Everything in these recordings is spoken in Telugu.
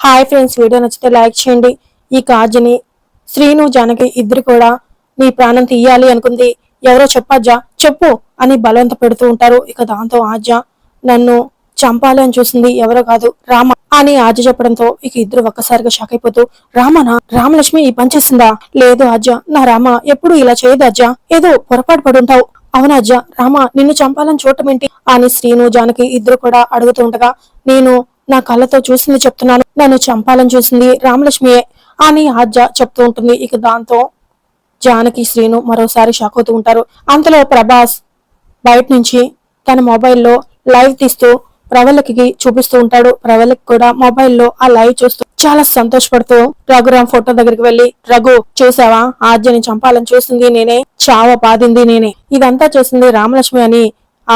హాయ్ ఫ్రెండ్స్ వీడియో నచ్చితే లైక్ చేయండి. ఈ కాజుని శ్రీను జానకి ఇద్దరు కూడా నీ ప్రాణం తీయాలి అనుకుంది. ఎవరో చెప్పాజా చెప్పు అని బలవంత పెడుతూ ఉంటారు. ఇక దాంతో ఆజ నన్ను చంపాలి అని చూసింది. ఎవరో కాదు రామ అని ఆజ చెప్పడంతో ఇక ఇద్దరు ఒక్కసారిగా షాక్ అయిపోతూ రామనా రామలక్ష్మి ఈ పని చేసిందా? లేదు ఆజ నా రామ ఎప్పుడు ఇలా చేయదు అజ్జ ఏదో పొరపాటు పడుంటావు అవునా అజ్జ రామ నిన్ను చంపాలని చూడటం ఏంటి? అని శ్రీను జానకి ఇద్దరు కూడా అడుగుతూ ఉండగా నేను నా కళ్ళతో చూసింది చెప్తున్నాను. నన్ను చంపాలని చూసింది రామలక్ష్మియే. అని ఆజ్య చెప్తూ ఉంటుంది. ఇక దాంతో జానకి శ్రీను మరోసారి షాక్ అవుతూ ఉంటారు. అంతలో ప్రభాస్ బయట నుంచి తన మొబైల్లో లైవ్ తీస్తూ ప్రవళకి చూపిస్తూ ఉంటాడు. ప్రవళకి కూడా మొబైల్లో ఆ లైవ్ చూస్తూ చాలా సంతోషపడుతూ రఘురామ్ ఫోటో దగ్గరికి వెళ్ళి రఘు చూసావా? ఆద్యని చంపాలని చూసింది నేనే. చావ పాదింది నేనే. ఇదంతా చేసింది రామలక్ష్మి అని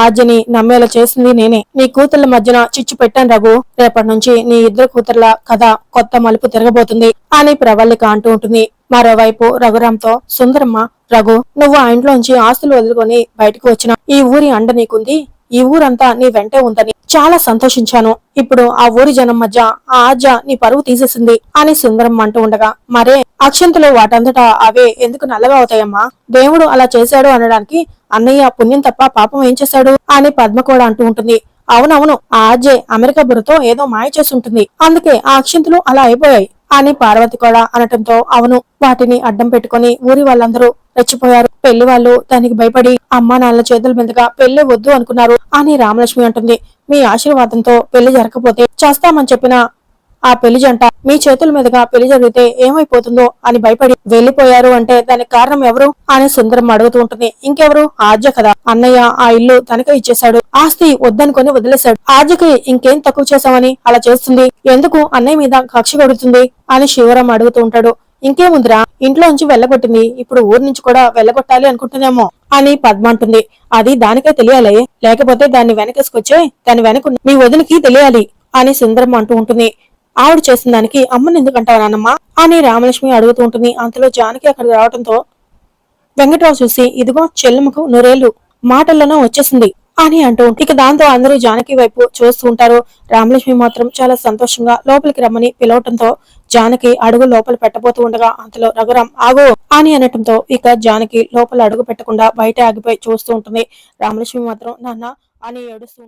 ఆర్జని నమ్మేలా చేసింది నేనే. నీ కూతుర్ల మధ్యన చిచ్చు పెట్టాను రఘు. రేపటి నుంచి నీ ఇద్దరు కూతుర్ల కథ కొత్త మలుపు తిరగబోతుంది అని ప్రవళిక అంటూ ఉంటుంది. మరోవైపు రఘురాంతో సుందరమ్మ రఘు నువ్వు ఆ ఇంట్లోంచి ఆస్తులు వదులుకొని బయటకు వచ్చిన ఈ ఊరి అండ నీకుంది. ఈ ఊరంతా నీ వెంటే ఉందని చాలా సంతోషించాను. ఇప్పుడు ఆ ఊరి జనం మధ్య ఆ ఆజ్య నీ పరువు తీసేసింది అని సుందరం అంటూ ఉండగా మరే అక్షంతలు వాటంతటా అవే ఎందుకు నల్లగా అవుతాయమ్మా? దేవుడు అలా చేశాడు అనడానికి అన్నయ్య పుణ్యం తప్ప పాపం ఏం చేశాడు? అని పద్మ కూడా అంటూ ఉంటుంది. అవునవును ఆ ఆజ్యే అమెరికా బుర్రతో ఏదో మాయ చేస్తుంటుంది. అందుకే ఆ అక్షంతులు అలా అయిపోయాయి అని పార్వతి కూడా అనటంతో అవును వాటిని అడ్డం పెట్టుకుని ఊరి వాళ్ళందరూ రెచ్చిపోయారు. పెళ్ళి వాళ్ళు దానికి భయపడి అమ్మా నాన్నల చేతుల మీదుగా పెళ్ళి వద్దు అనుకున్నారు అని రామలక్ష్మి అంటుంది. మీ ఆశీర్వాదంతో పెళ్ళి జరగకపోతే చేస్తామని చెప్పిన ఆ పెళ్ళి జంట మీ చేతుల మీదుగా పెళ్ళి జరిగితే ఏమైపోతుందో అని భయపడి వెళ్ళిపోయారు అంటే దానికి కారణం ఎవరు అని సుందరం అడుగుతూ ఉంటుంది. ఇంకెవరు? ఆద్య కదా. అన్నయ్య ఆ ఇల్లు తనకే ఇచ్చేశాడు. ఆస్తి వద్దనుకొని వదిలేశాడు. ఆద్యకి ఇంకేం తక్కువ చేశామని అలా చేస్తుంది. ఎందుకు అన్నయ్య మీద కక్ష కడుతుంది అని శివరాం అడుగుతూ ఉంటాడు. ఇంకేముందిరా? ఇంట్లో నుంచి వెళ్ళగొట్టింది. ఇప్పుడు ఊరు నుంచి కూడా వెళ్ళగొట్టాలి అనుకుంటున్నామో. అని పద్మ అంటుంది. అది దానికే తెలియాలి. లేకపోతే దాన్ని వెనకేసుకొచ్చే దాని వెనక మీ వదినకి తెలియాలి అని సుందరం అంటూ ఉంటుంది. ఆవిడ చేసిన దానికి అమ్మని ఎందుకంటావు నాన్నమ్మ అని రామలక్ష్మి అడుగుతూ ఉంటుంది. అంతలో జానకి అక్కడికి రావడంతో వెంకట్రావు చూసి ఇదిగో చెల్లెమ్మకు నూరేళ్ళు మాటల్లోనే వచ్చేసింది. అని అంటూ ఇక దాంతో అందరూ జానకి వైపు చూస్తూ ఉంటారు. రామలక్ష్మి మాత్రం చాలా సంతోషంగా లోపలికి రమ్మని పిలవటంతో జానకి అడుగు లోపల పెట్టబోతూ ఉండగా అంతలో రఘురాం ఆగు అని అనటంతో ఇక జానకి లోపల అడుగు పెట్టకుండా బయట ఆగిపోయి చూస్తూ ఉంటుంది. రామలక్ష్మి మాత్రం నాన్న అని ఏడుస్తూ